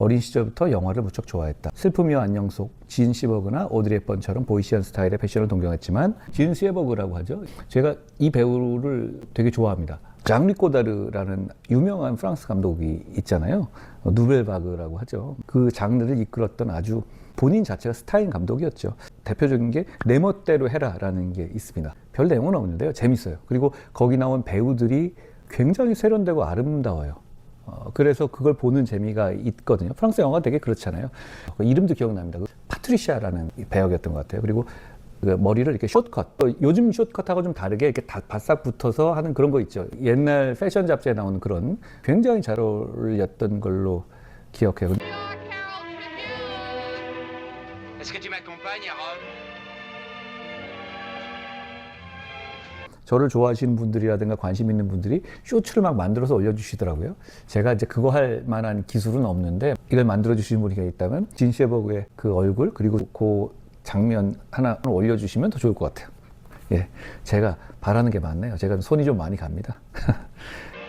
어린 시절부터 영화를 무척 좋아했다. 슬픔이와 안녕 속 진 시버그나 오드리 헵번처럼 보이시한 스타일의 패션을 동경했지만 진 시버그라고 하죠. 제가 이 배우를 되게 좋아합니다. 장리 꼬다르라는 유명한 프랑스 감독이 있잖아요. 어, 누벨바그라고 하죠. 그 장르를 이끌었던 아주 본인 자체가 스타인 감독이었죠. 대표적인 게 내 멋대로 해라라는 게 있습니다. 별 내용은 없는데요. 재밌어요. 그리고 거기 나온 배우들이 굉장히 세련되고 아름다워요. 어, 그래서 그걸 보는 재미가 있거든요. 프랑스 영화가 되게 그렇잖아요. 그 이름도 기억납니다. 그 파트리샤라는 이 배역이었던 것 같아요. 그리고 그 머리를 이렇게 숏컷. 어, 요즘 숏컷하고 좀 다르게 이렇게 다 바싹 붙어서 하는 그런 거 있죠. 옛날 패션 잡지에 나오는 그런 굉장히 잘 어울렸던 걸로 기억해요. 저를 좋아하시는 분들이라든가 관심 있는 분들이 쇼츠를 막 만들어서 올려주시더라고요. 제가 이제 그거 할 만한 기술은 없는데 이걸 만들어 주시는 분이 있다면 진 쉐버그의 그 얼굴 그리고 그 장면 하나 올려주시면 더 좋을 것 같아요. 예, 제가 바라는 게 많네요. 제가 손이 좀 많이 갑니다.